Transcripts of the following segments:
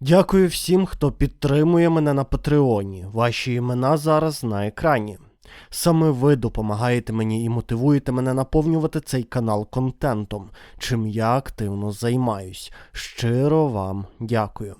Дякую всім, хто підтримує мене на Патреоні. Ваші імена зараз на екрані. Саме ви допомагаєте мені і мотивуєте мене наповнювати цей канал контентом, чим я активно займаюсь. Щиро вам дякую.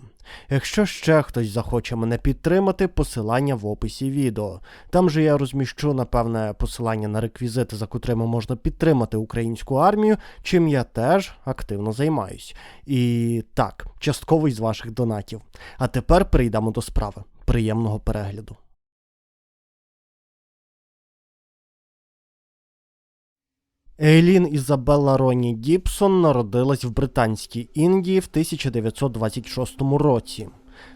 Якщо ще хтось захоче мене підтримати, посилання в описі відео. Там же я розміщу, напевне, посилання на реквізити, за котрими можна підтримати українську армію, чим я теж активно займаюсь. І так, частково із ваших донатів. А тепер перейдемо до справи. Приємного перегляду. Ейлін Ізабелла Роні Гібсон народилась в Британській Індії в 1926 році.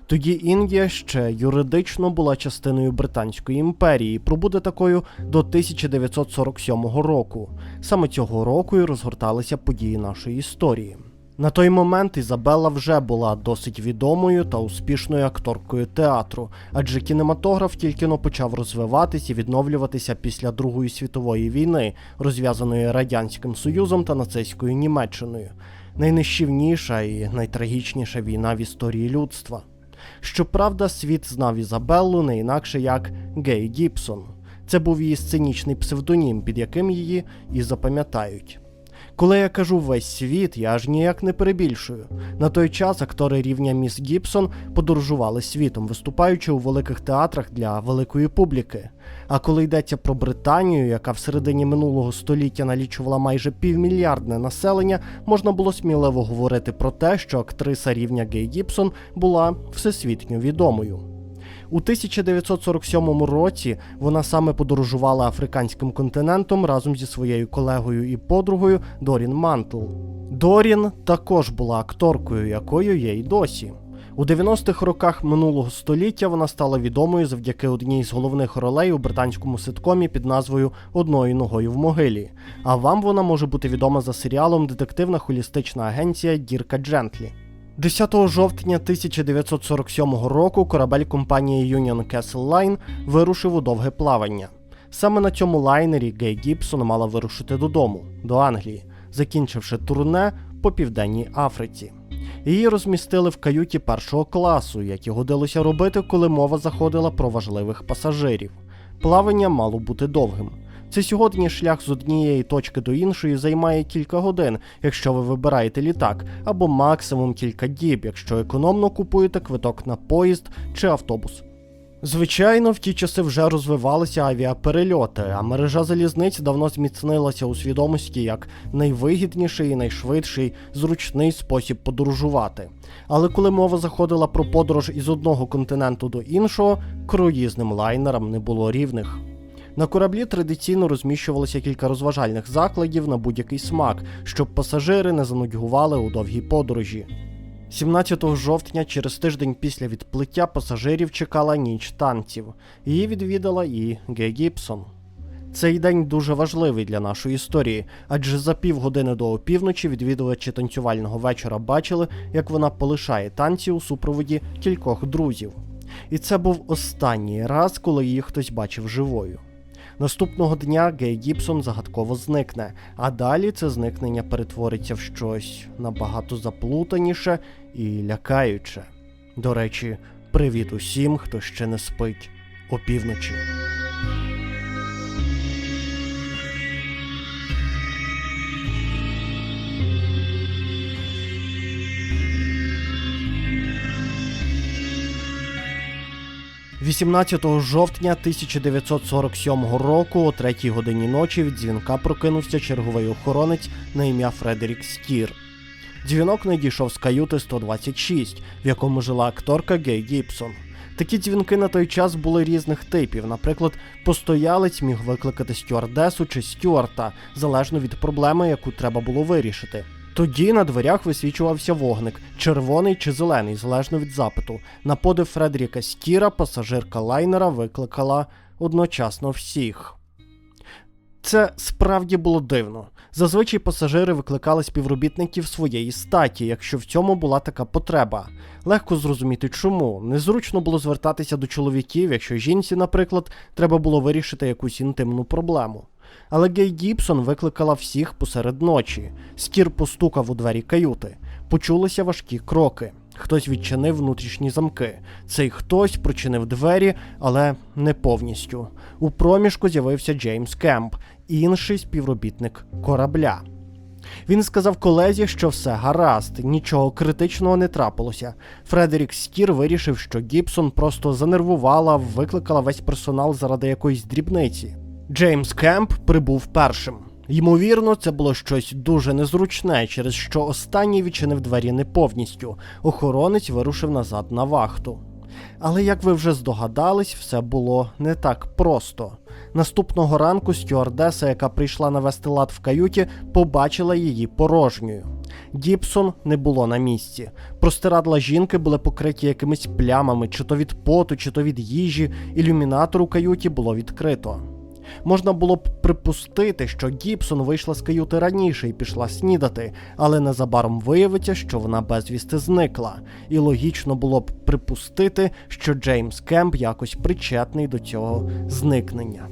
Тоді Індія ще юридично була частиною Британської імперії, пробуде такою до 1947 року. Саме цього року і розгорталися події нашої історії. На той момент Ізабелла вже була досить відомою та успішною акторкою театру, адже кінематограф тільки но почав розвиватись і відновлюватися після Другої світової війни, розв'язаної Радянським Союзом та нацистською Німеччиною. Найнищівніша і найтрагічніша війна в історії людства. Щоправда, світ знав Ізабеллу не інакше як Гей Гібсон. Це був її сценічний псевдонім, під яким її і запам'ятають. Коли я кажу весь світ, я аж ніяк не перебільшую. На той час актори рівня Міс Гібсон подорожували світом, виступаючи у великих театрах для великої публіки. А коли йдеться про Британію, яка в середині минулого століття налічувала майже півмільярдне населення, можна було сміливо говорити про те, що актриса рівня Гей Гібсон була всесвітньо відомою. У 1947 році вона саме подорожувала африканським континентом разом зі своєю колегою і подругою Дорін Мантл. Дорін також була акторкою, якою є й досі. У 90-х роках минулого століття вона стала відомою завдяки одній з головних ролей у британському ситкомі під назвою Одною ногою в могилі. А вам вона може бути відома за серіалом Детективна холістична агенція Дірка Джентлі. 10 жовтня 1947 року корабель компанії Union Castle Line вирушив у довге плавання. Саме на цьому лайнері Гей Гібсон мала вирушити додому, до Англії, закінчивши турне по південній Африці. Її розмістили в каюті першого класу, як і годилося робити, коли мова заходила про важливих пасажирів. Плавання мало бути довгим. Це сьогодні шлях з однієї точки до іншої займає кілька годин, якщо ви вибираєте літак, або максимум кілька діб, якщо економно купуєте квиток на поїзд чи автобус. Звичайно, в ті часи вже розвивалися авіаперельоти, а мережа залізниць давно зміцнилася у свідомості як найвигідніший і найшвидший зручний спосіб подорожувати. Але коли мова заходила про подорож із одного континенту до іншого, круїзним лайнерам не було рівних. На кораблі традиційно розміщувалося кілька розважальних закладів на будь-який смак, щоб пасажири не занудьгували у довгій подорожі. 17 жовтня, через тиждень після відплиття пасажирів чекала ніч танців. Її відвідала і Гей Гібсон. Цей день дуже важливий для нашої історії, адже за півгодини до опівночі відвідувачі танцювального вечора бачили, як вона полишає танці у супроводі кількох друзів. І це був останній раз, коли її хтось бачив живою. Наступного дня Гей Гібсон загадково зникне, а далі це зникнення перетвориться в щось набагато заплутаніше і лякаюче. До речі, привіт усім, хто ще не спить опівночі. – 18 жовтня 1947 року о 3 годині ночі від дзвінка прокинувся черговий охоронець на ім'я Фредерік Стір. Дзвінок надійшов з каюти 126, в якому жила акторка Гей Гібсон. Такі дзвінки на той час були різних типів. Наприклад, постоялець міг викликати стюардесу чи стюарта, залежно від проблеми, яку треба було вирішити. Тоді на дверях висвічувався вогник, червоний чи зелений, залежно від запиту. На подив Фредеріка Стіра пасажирка лайнера викликала одночасно всіх. Це справді було дивно. Зазвичай пасажири викликали співробітників своєї статі, якщо в цьому була така потреба. Легко зрозуміти чому. Незручно було звертатися до чоловіків, якщо жінці, наприклад, треба було вирішити якусь інтимну проблему. Але Гей Гібсон викликала всіх посеред ночі. Стір постукав у двері каюти. Почулися важкі кроки. Хтось відчинив внутрішні замки. Цей хтось прочинив двері, але не повністю. У проміжку з'явився Джеймс Кемп, інший співробітник корабля. Він сказав колезі, що все гаразд, нічого критичного не трапилося. Фредерік Стір вирішив, що Гібсон просто занервувала, викликала весь персонал заради якоїсь дрібниці. Джеймс Кемп прибув першим. Ймовірно, це було щось дуже незручне, через що останній відчинив двері не повністю. Охоронець вирушив назад на вахту. Але як ви вже здогадались, все було не так просто. Наступного ранку стюардеса, яка прийшла навести лад в каюті, побачила її порожньою. Гібсон не було на місці. Простирадла жінки були покриті якимись плямами, чи то від поту, чи то від їжі. Ілюмінатор у каюті було відкрито. Можна було б припустити, що Гібсон вийшла з каюти раніше і пішла снідати, але незабаром виявиться, що вона безвісти зникла, і логічно було б припустити, що Джеймс Кемп якось причетний до цього зникнення.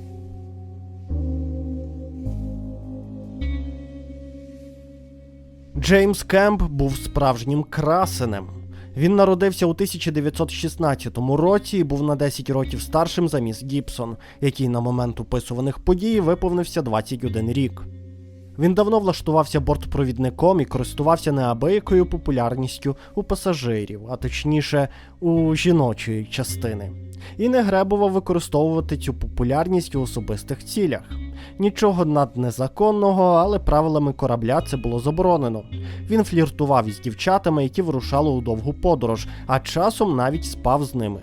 Джеймс Кемп був справжнім красенем. Він народився у 1916 році і був на 10 років старшим за міс Гібсон, який на момент описуваних подій виповнився 21 рік. Він давно влаштувався бортпровідником і користувався неабиякою популярністю у пасажирів, а точніше у жіночої частини, і не гребував використовувати цю популярність у особистих цілях. Нічого наднезаконного, але правилами корабля це було заборонено. Він фліртував із дівчатами, які вирушали у довгу подорож, а часом навіть спав з ними.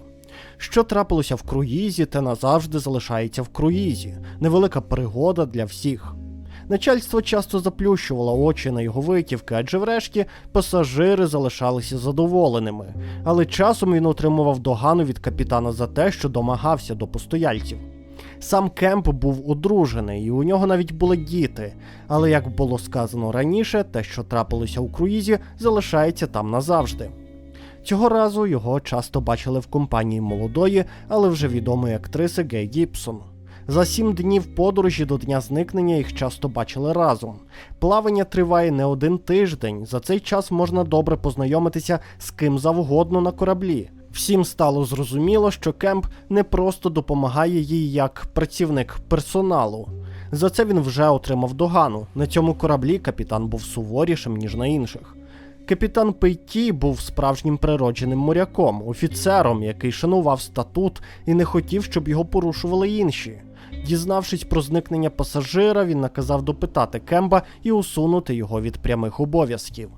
Що трапилося в круїзі, те назавжди залишається в круїзі. Невелика пригода для всіх. Начальство часто заплющувало очі на його витівки, адже врешті пасажири залишалися задоволеними. Але часом він отримував догану від капітана за те, що домагався до постояльців. Сам Кемп був одружений, і у нього навіть були діти. Але як було сказано раніше, те, що трапилося у круїзі, залишається там назавжди. Цього разу його часто бачили в компанії молодої, але вже відомої актриси Гей Гібсон. За сім днів подорожі до дня зникнення їх часто бачили разом. Плавання триває не один тиждень. За цей час можна добре познайомитися з ким завгодно на кораблі. Всім стало зрозуміло, що Кемп не просто допомагає їй як працівник персоналу. За це він вже отримав догану. На цьому кораблі капітан був суворішим, ніж на інших. Капітан Пейті був справжнім природженим моряком, офіцером, який шанував статут і не хотів, щоб його порушували інші. Дізнавшись про зникнення пасажира, він наказав допитати Кемба і усунути його від прямих обов'язків.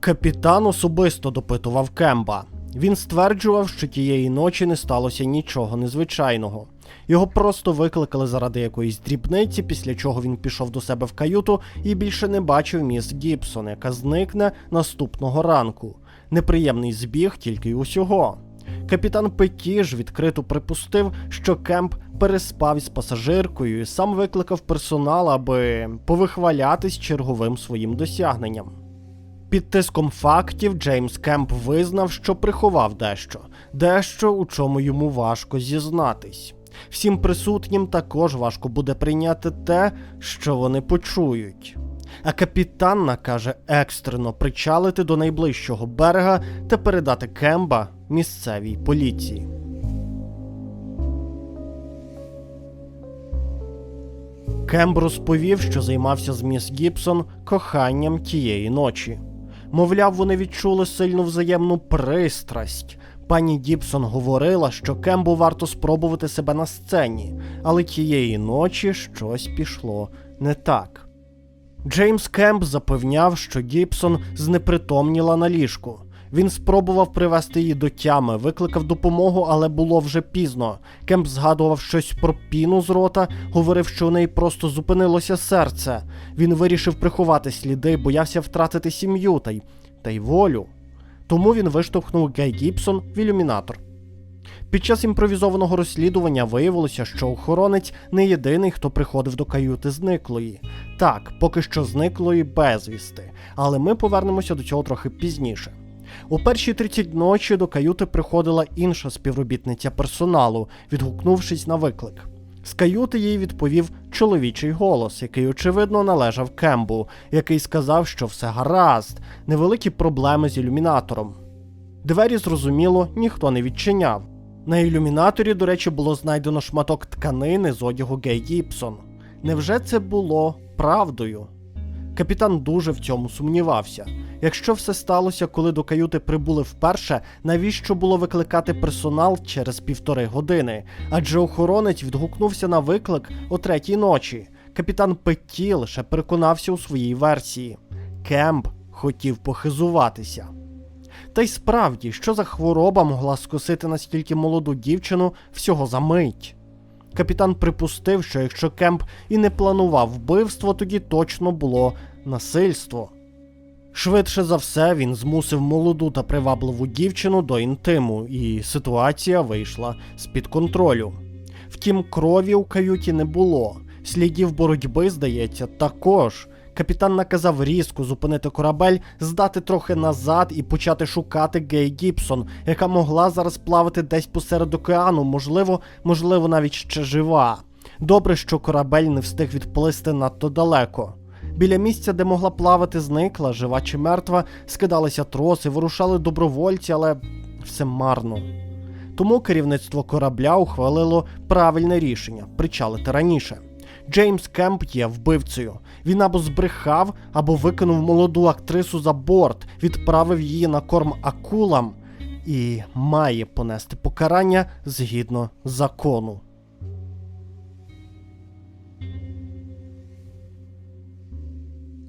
Капітан особисто допитував Кемба. Він стверджував, що тієї ночі не сталося нічого незвичайного. Його просто викликали заради якоїсь дрібниці, після чого він пішов до себе в каюту і більше не бачив міс Гібсон, яка зникне наступного ранку. Неприємний збіг тільки й усього. Капітан Петі ж відкрито припустив, що Кемп переспав із пасажиркою і сам викликав персонал, аби повихвалятись черговим своїм досягненням. Під тиском фактів Джеймс Кемп визнав, що приховав дещо, дещо, у чому йому важко зізнатись. Всім присутнім також важко буде прийняти те, що вони почують. А капітан накаже екстрено причалити до найближчого берега та передати Кемба місцевій поліції. Кемб розповів, що займався з міс Гібсон коханням тієї ночі. Мовляв, вони відчули сильну взаємну пристрасть. Пані Діпсон говорила, що Кембу варто спробувати себе на сцені, але тієї ночі щось пішло не так. Джеймс Кемп запевняв, що Дібсон знепритомніла на ліжку. Він спробував привести її до тями, викликав допомогу, але було вже пізно. Кемп згадував щось про піну з рота, говорив, що у неї просто зупинилося серце. Він вирішив приховати сліди, боявся втратити сім'ю та й та й волю. Тому він виштовхнув Гей Гібсон в ілюмінатор. Під час імпровізованого розслідування виявилося, що охоронець не єдиний, хто приходив до каюти зниклої. Так, поки що зниклої безвісти, але ми повернемося до цього трохи пізніше. У перші 30 ночі до каюти приходила інша співробітниця персоналу, відгукнувшись на виклик. З каюти їй відповів чоловічий голос, який, очевидно, належав Кембу, який сказав, що все гаразд, невеликі проблеми з ілюмінатором. Двері, зрозуміло, ніхто не відчиняв. На ілюмінаторі, до речі, було знайдено шматок тканини з одягу Гей Гібсон. Невже це було правдою? Капітан дуже в цьому сумнівався. Якщо все сталося, коли до каюти прибули вперше, навіщо було викликати персонал через півтори години? Адже охоронець відгукнувся на виклик о третій ночі. Капітан Петті лише переконався у своїй версії. Кемп хотів похизуватися. Та й справді, що за хвороба могла скосити настільки молоду дівчину всього за мить? Капітан припустив, що якщо Кемп і не планував вбивство, тоді точно було насильство. Швидше за все, він змусив молоду та привабливу дівчину до інтиму, і ситуація вийшла з-під контролю. Втім, крові у каюті не було. Слідів боротьби, здається, також. Капітан наказав різко зупинити корабель, здати трохи назад і почати шукати Гей Гібсон, яка могла зараз плавати десь посеред океану, можливо, можливо, навіть ще жива. Добре, що корабель не встиг відплисти надто далеко. Біля місця, де могла плавати, зникла, жива чи мертва, скидалися троси, вирушали добровольці, але все марно. Тому керівництво корабля ухвалило правильне рішення причалити раніше. Джеймс Кемп є вбивцею. Він або збрехав, або викинув молоду актрису за борт, відправив її на корм акулам і має понести покарання згідно закону.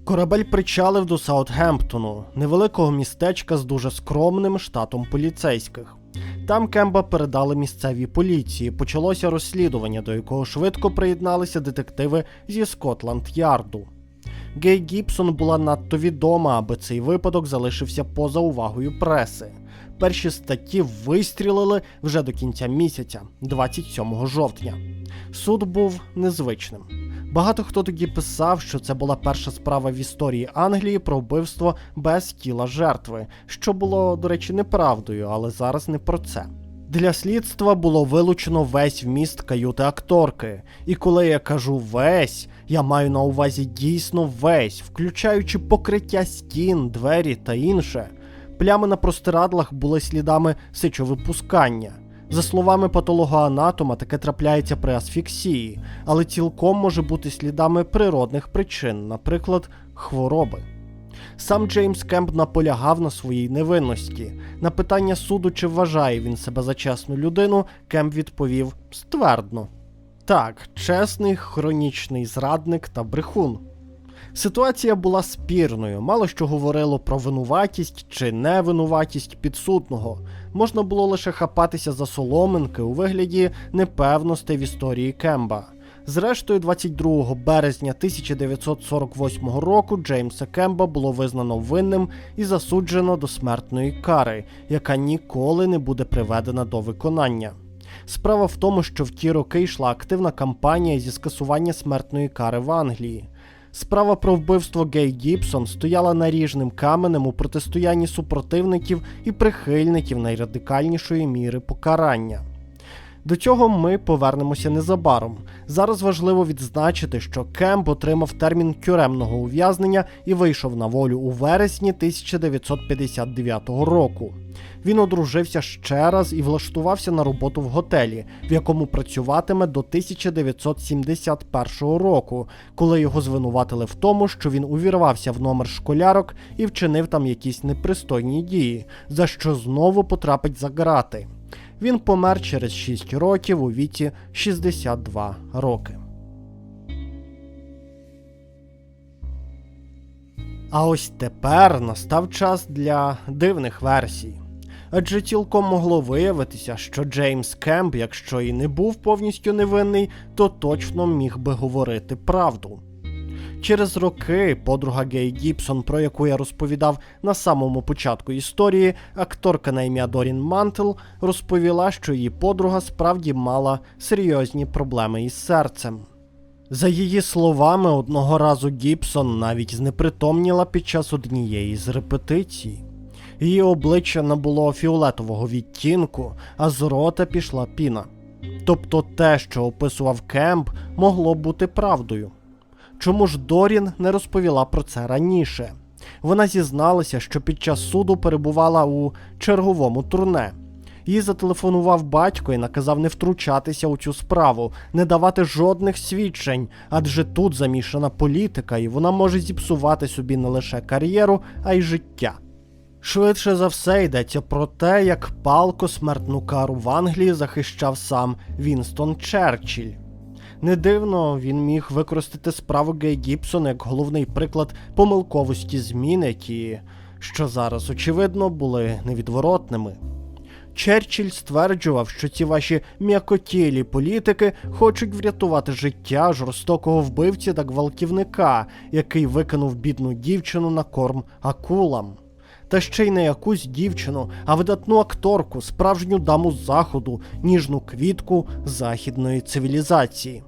Корабель причалив до Саутгемптону, невеликого містечка з дуже скромним штатом поліцейських. Там Кемба передали місцевій поліції. Почалося розслідування, до якого швидко приєдналися детективи зі Скотланд-Ярду. Гей Гібсон була надто відома, аби цей випадок залишився поза увагою преси. Перші статті вистрілили вже до кінця місяця, 27 жовтня. Суд був незвичним. Багато хто тоді писав, що це була перша справа в історії Англії про вбивство без тіла жертви, що було, до речі, неправдою, але зараз не про це. Для слідства було вилучено весь вміст каюти акторки. І коли я кажу весь, я маю на увазі дійсно весь, включаючи покриття стін, двері та інше. Плями на простирадлах були слідами сечовипускання. За словами патологоанатома, таке трапляється при асфіксії, але цілком може бути слідами природних причин, наприклад, хвороби. Сам Джеймс Кемп наполягав на своїй невинності. На питання суду, чи вважає він себе за чесну людину, Кемп відповів ствердно: так, чесний хронічний зрадник та брехун. Ситуація була спірною, мало що говорило про винуватість чи невинуватість підсудного. Можна було лише хапатися за соломинки у вигляді непевностей в історії Кемба. Зрештою, 22 березня 1948 року Джеймса Кемба було визнано винним і засуджено до смертної кари, яка ніколи не буде приведена до виконання. Справа в тому, що в ті роки йшла активна кампанія зі скасування смертної кари в Англії. Справа про вбивство Гей Гібсон стояла наріжним каменем у протистоянні супротивників і прихильників найрадикальнішої міри покарання. До цього ми повернемося незабаром. Зараз важливо відзначити, що Кемп отримав термін тюремного ув'язнення і вийшов на волю у вересні 1959 року. Він одружився ще раз і влаштувався на роботу в готелі, в якому працюватиме до 1971 року, коли його звинуватили в тому, що він увірвався в номер школярок і вчинив там якісь непристойні дії, за що знову потрапить за грати. Він помер через 6 років у віці 62 роки. А ось тепер настав час для дивних версій. Адже цілком могло виявитися, що Джеймс Кемп, якщо і не був повністю невинний, то точно міг би говорити правду. Через роки подруга Гей Гібсон, про яку я розповідав на самому початку історії, акторка на ім'я Дорін Мантел, розповіла, що її подруга справді мала серйозні проблеми із серцем. За її словами, одного разу Гібсон навіть знепритомніла під час однієї з репетицій. Її обличчя набуло фіолетового відтінку, а з рота пішла піна. Тобто те, що описував Кемп, могло бути правдою. Чому ж Дорін не розповіла про це раніше? Вона зізналася, що під час суду перебувала у черговому турне. Їй зателефонував батько і наказав не втручатися у цю справу, не давати жодних свідчень, адже тут замішана політика, і вона може зіпсувати собі не лише кар'єру, а й життя. Швидше за все йдеться про те, як палко смертну кару в Англії захищав сам Вінстон Черчилль. Не дивно, він міг використати справу Гей Гібсона як головний приклад помилковості змін, які, що зараз очевидно, були невідворотними. Черчилль стверджував, що ці ваші м'якотілі політики хочуть врятувати життя жорстокого вбивці та гвалтівника, який викинув бідну дівчину на корм акулам. Та ще й не якусь дівчину, а видатну акторку, справжню даму заходу, ніжну квітку західної цивілізації.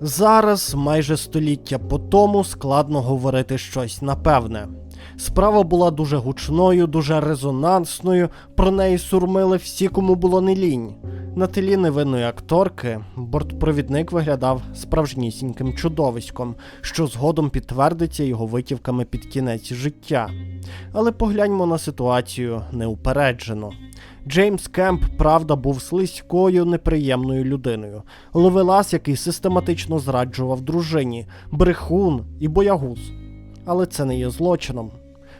Зараз, майже століття по тому, складно говорити щось напевне. Справа була дуже гучною, дуже резонансною, про неї сурмили всі, кому було не лінь. На тлі невинної акторки бортпровідник виглядав справжнісіньким чудовиськом, що згодом підтвердиться його витівками під кінець життя. Але погляньмо на ситуацію неупереджено. Джеймс Кемп, правда, був слизькою, неприємною людиною. Ловелас, який систематично зраджував дружині, брехун і боягуз. Але це не є злочином.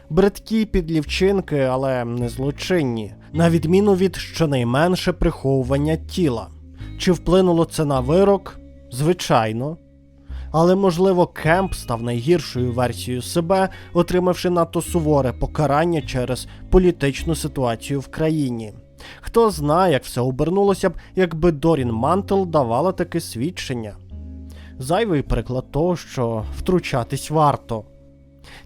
Бридкі підлівчинки, але не злочинні, на відміну від щонайменше приховування тіла. Чи вплинуло це на вирок? Звичайно. Але, можливо, Кемп став найгіршою версією себе, отримавши надто суворе покарання через політичну ситуацію в країні. Хто знає, як все обернулося б, якби Дорін Мантел давала таке свідчення. Зайвий приклад того, що втручатись варто.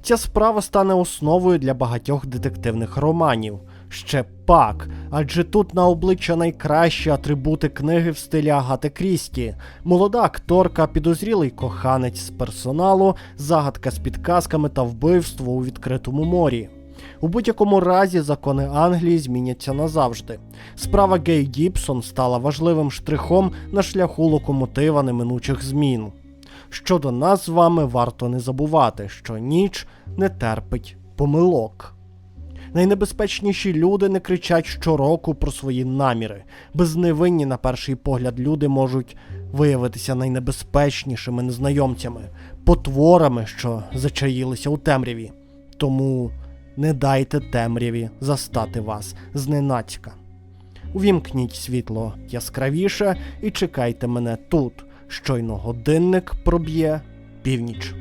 Ця справа стане основою для багатьох детективних романів. Ще пак, адже тут на обличчя найкращі атрибути книги в стилі Агати Крісті, молода акторка, підозрілий коханець з персоналу, загадка з підказками та вбивство у відкритому морі. У будь-якому разі закони Англії зміняться назавжди. Справа Гей Гібсон стала важливим штрихом на шляху локомотива неминучих змін. Щодо нас з вами варто не забувати, що ніч не терпить помилок. Найнебезпечніші люди не кричать щороку про свої наміри. Безневинні, на перший погляд, люди можуть виявитися найнебезпечнішими незнайомцями, потворами, що зачаїлися у темряві. Тому не дайте темряві застати вас зненацька. Увімкніть світло яскравіше і чекайте мене тут. Щойно годинник проб'є північ.